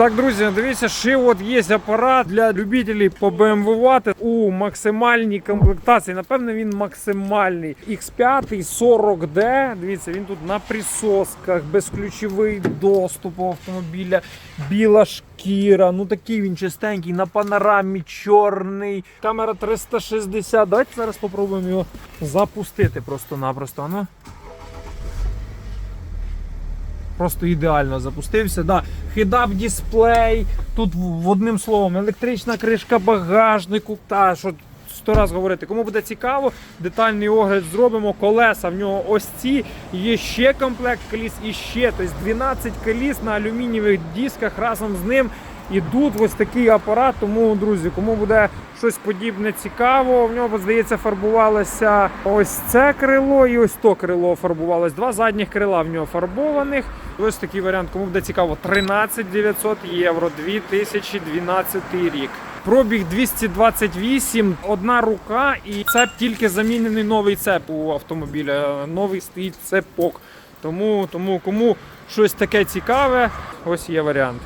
Так, друзі, дивіться, ще от є апарат для любителів побемвувати у максимальній комплектації. Напевно, він максимальний. X5 40D. Дивіться, він тут на присосках, безключовий доступ у автомобіля, біла шкіра. Ну такий він чистенький, на панорамі, чорний. Камера 360. Давайте зараз спробуємо його запустити просто-напросто. Ну. Просто ідеально запустився. Да. Хедап дисплей. Тут в одним словом електрична кришка багажнику. Та що сто раз говорити. Кому буде цікаво, детальний огляд зробимо. Колеса в нього ось ці. Є ще комплект коліс і ще. Тобто 12 коліс на алюмінієвих дисках разом з ним. Ідуть ось такий апарат, тому, друзі, кому буде щось подібне цікаво, в нього, здається, фарбувалося ось це крило і ось то крило фарбувалось. Два задніх крила в нього фарбованих. Ось такий варіант, кому буде цікаво, 13 900 євро, 2012 рік. Пробіг 228, одна рука, і цеп тільки замінений новий цеп у автомобіля. Новий стоїть цепок. Тому, тому кому щось таке цікаве, ось є варіант.